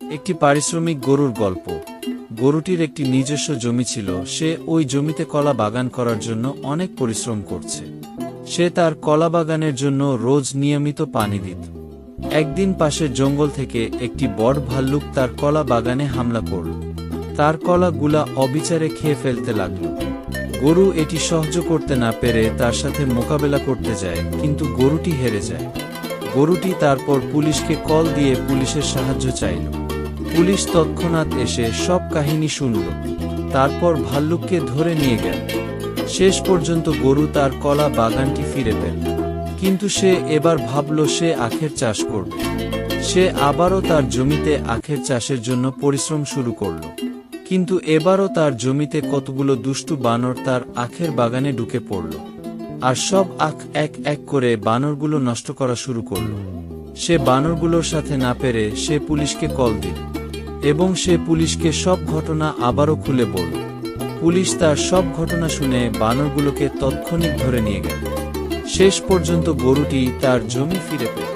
একটি পারিশ্রমিক গরুর গল্প। গরুটির একটি নিজস্ব জমি ছিল, সে ওই জমিতে কলা বাগান করার জন্য অনেক পরিশ্রম করছে। সে তার কলা বাগানের জন্য রোজ নিয়মিত পানি দিত। একদিন পাশের জঙ্গল থেকে একটি বড় ভাল্লুক তার কলা বাগানে হামলা করল। তার কলাগুলা অবিচারে খেয়ে ফেলতে লাগল। গরু এটি সহ্য করতে না পেরে তার সাথে মোকাবেলা করতে যায়, কিন্তু গরুটি হেরে যায়। গরুটি তারপর পুলিশকে কল দিয়ে পুলিশের সাহায্য চাইল। পুলিশ তৎক্ষণাৎ এসে সব কাহিনী শুনল। তারপর ভাল্লুককে ধরে নিয়ে গেল। শেষ পর্যন্ত গরু তার কলা বাগানটি ফিরে পেল। কিন্তু সে এবার ভাবল সে আখের চাষ করবে। সে আবারও তার জমিতে আখের চাষের জন্য পরিশ্রম শুরু করল। কিন্তু এবারও তার জমিতে কতগুলো দুষ্টু বানর তার আখের বাগানে ঢুকে পড়ল। আর সব আখ এক এক করে বানরগুলো নষ্ট করা শুরু করল। সে বানরগুলোর সাথে না পেরে সে পুলিশকে কল দিল, এবং সে পুলিশকে সব ঘটনা আবারও খুলে বলল। পুলিশ তার সব ঘটনা শুনে বানরগুলোকে তৎক্ষণিক ধরে নিয়ে গেল। শেষ পর্যন্ত গরুটি তার জমি ফিরে পেল।